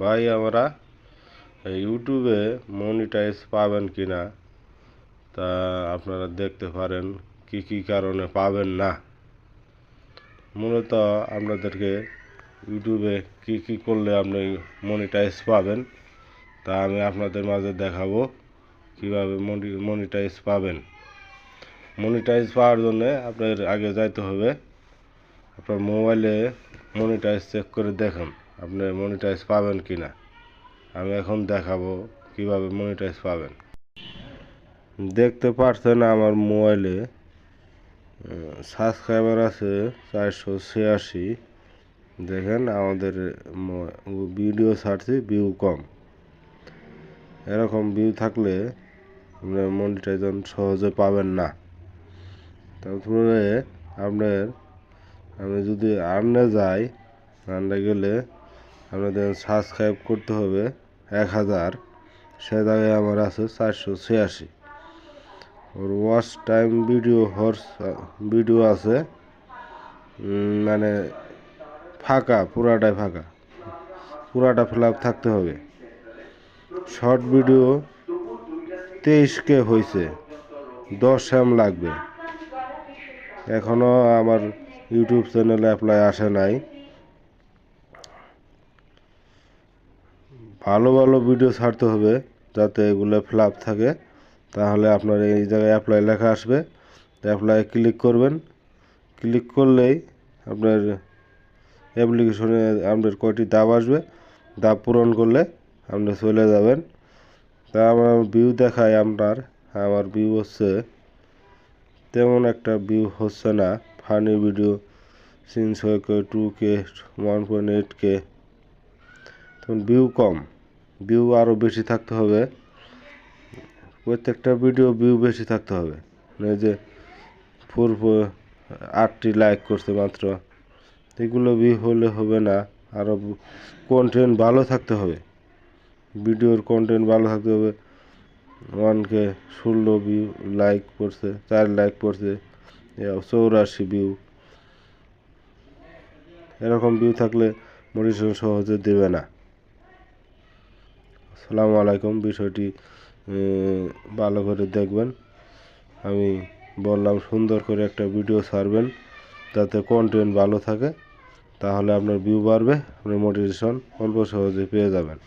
ভাই, আমরা ইউটিউবে মনিটাইজ পাবেন কি না তা আপনারা দেখতে পারেন কি কি কারণে পাবেন না। মূলত আপনাদেরকে ইউটিউবে কি কি করলে আপনি মনিটাইজ পাবেন, তা আমি আপনাদের মাঝে দেখাবো কীভাবে মনিটাইজ পাবেন। মনিটাইজ পাওয়ার জন্যে আপনার আগে যাইতে হবে, আপনার মোবাইলে মনিটাইজ চেক করে দেখুন। আপনি মনিটাইজ পাবেন কি না আমি এখন দেখাবো কীভাবে মনিটাইজ পাবেন। দেখতে পারছেন আমার মোবাইলে সাবস্ক্রাইবার আছে চারশো ছিয়াশি। দেখেন আমাদের ভিডিও ছাড়ছি ভিউ কম। এরকম ভিউ থাকলে আপনার মনিটাইজন সহজে পাবেন না। তারপরে আপনার, আমি যদি আর্নে যাই আর্নে গেলে আপনাদের সাবস্ক্রাইব করতে হবে এক হাজার। সে জায়গায় আমার আছে চারশো ছিয়াশি। ওর watch time video horse video আছে। মানে ফাঁকা, পুরাটাই ফাঁকা। পুরাটা ফিল থাকতে হবে। শর্ট ভিডিও তেইশ কে হয়েছে দশ এম লাগবে। এখনও আমার ইউটিউব চ্যানেলে অ্যাপ্লাই আসে নাই। ভালো ভালো ভিডিও ছাড়তে হবে যাতে এগুলো ফ্লাপ থাকে। তাহলে আপনার এই জায়গায় অ্যাপ্লাই লেখা আসবে। অ্যাপ্লাই ক্লিক করবেন। ক্লিক করলেই আপনার অ্যাপ্লিকেশনে আপনার কয়টি দাব আসবে। দাব পূরণ করলে আপনি চলে যাবেন। তা আমার ভিউ দেখায় আপনার। আমার ভিউ হচ্ছে, তেমন একটা ভিউ হচ্ছে না। ফানি ভিডিও সিন ছয় K two K one point eight K তখন ভিউ কম। ভিউ আরও বেশি থাকতে হবে। প্রত্যেকটা ভিডিও ভিউ বেশি থাকতে হবে। এই যে ফোর আটটি লাইক করছে মাত্র, এগুলো ভিউ হলে হবে না। আরও কন্টেন্ট ভালো থাকতে হবে। ভিডিওর কন্টেন্ট ভালো থাকতে হবে। ওয়ানকে ষোলো ভিউ লাইক পড়ছে চার লাইক পড়ছে চৌরাশি ভিউ এরকম ভিউ থাকলে মোটিভেশন সহজে দেবে না। আসসালামু আলাইকুম। বিষয়টি ভালো করে দেখবেন। আমি বললাম, সুন্দর করে একটা ভিডিও ছাড়বেন যাতে কন্টেন্ট ভালো থাকে। তাহলে আপনার ভিউ বাড়বে, আপনার মোটিভেশন অল্প সহজে পেয়ে যাবেন।